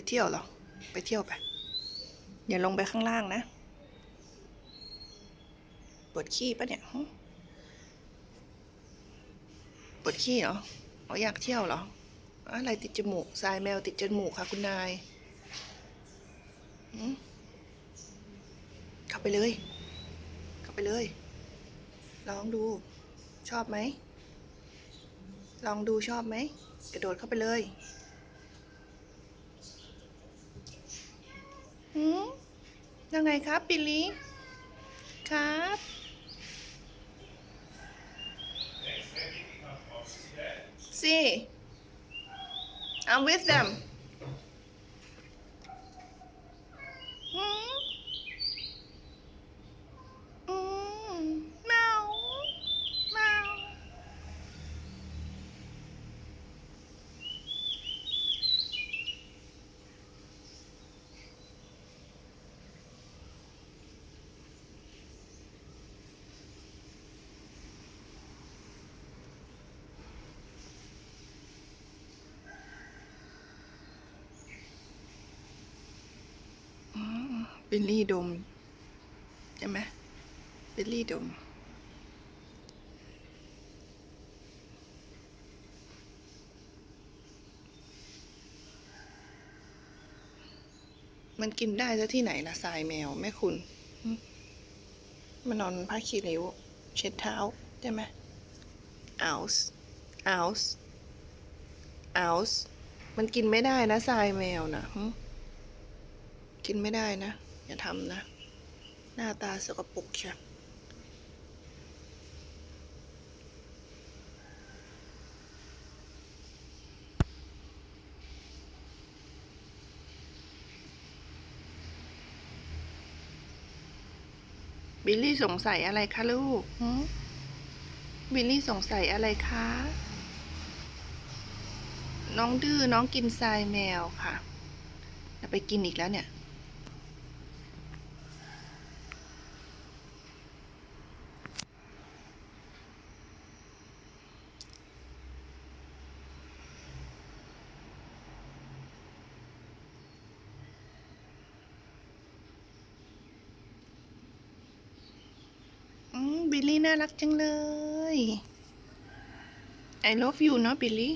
ไปเที่ยวหรอ ไปเที่ยวไป อย่าลงไปข้างล่างนะปวดขี้ปะเนี่ยปวดขี้เหรออ๋ออยากเที่ยวเหรอ อะไรติดจมูกทรายแมวติดจมูกค่ะคุณนายเข้าไปเลย เข้าไปเลย ลองดู ชอบไหม ลองดูชอบไหม กระโดดเข้าไปเลย หืมยังไงครับปิลิครับ See, I'm with them. เบลลี่ดม ใช่ไหมเบลลี่ดม มันกินได้ซะที่ไหนล่ะทรายแมว แม่คุณ มันนอนผ้าขี้ริ้ว เช็ดเท้า ใช่ไหมเอาส์เอาส์เอาส์มันกินไม่ได้นะทรายแมวนะกินไม่ได้นะ อย่าทำนะ หน้าตาสกปรกเชียวบิลลี่สงสัยอะไรคะลูกหึบิลลี่สงสัยอะไรคะ น้องดื้อน้องกินทรายแมวค่ะจะไปกินอีกแล้วเนี่ย บิลลี่น่ารักจังเลย I love you เนาะบิลลี่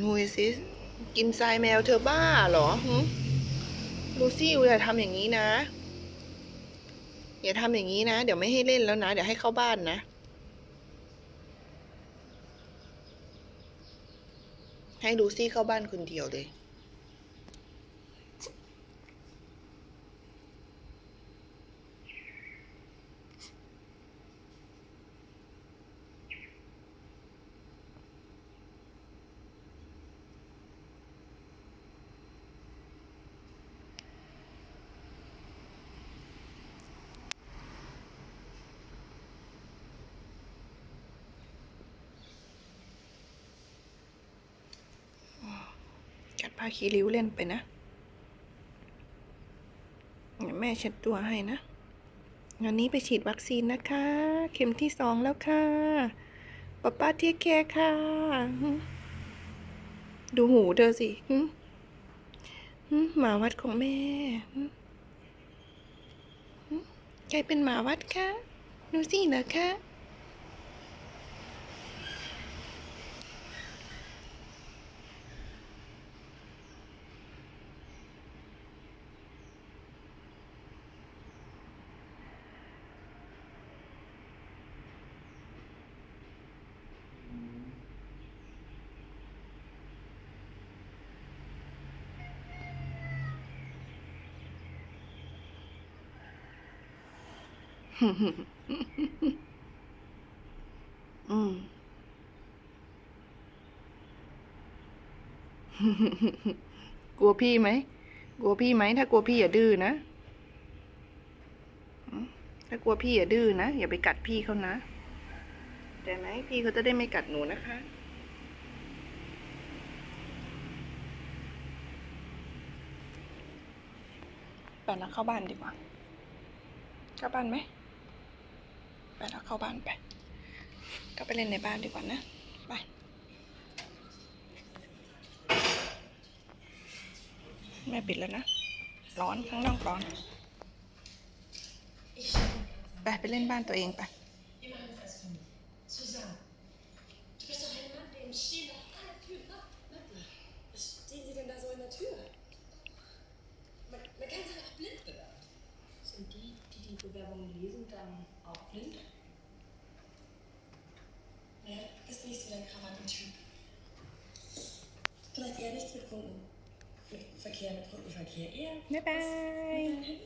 นูสิกินทรายแมวเธอบ้าเหรอลูซี่อย่าทำอย่างนี้นะ อย่าทำอย่างนี้นะ เดี๋ยวไม่ให้เล่นแล้วนะ เดี๋ยวให้เข้าบ้านนะให้ลูซี่เข้าบ้านคนเดียวเลย คีริ้วเล่นไปนะเดี๋ยวแม่เช็ดตัวให้นะวันนี้ไปฉีดวัคซีนนะคะ เข็มที่สองแล้วค่ะป๊าป้าเทคแคร์ค่ะ ดูหูเธอสิหมาวัดของแม่ใครเป็นหมาวัดคะ ดูสิเหรอคะ อืมกลัวพี่ไหม กลัวพี่ไหม ถ้ากลัวพี่อย่าดื้อนะ ถ้ากลัวพี่อย่าดื้อนะ อย่าไปกัดพี่เขานะแต่ไหมพี่เขาจะได้ไม่กัดหนูนะคะ ไปแล้วเข้าบ้านดีกว่า เข้าบ้านไหม ไปแล้วเข้าบ้านไป ก็ไปเล่นในบ้านดีกว่านะ ไปแม่ปิดแล้วนะ ร้อนข้างนอกร้อน ไปไปเล่นบ้านตัวเองไป Thank you. siehst du, der kann man den Typ. Vielleicht eher nicht mit Kunden. Mit Verkehr, mit Kundenverkehr eher. Bye bye.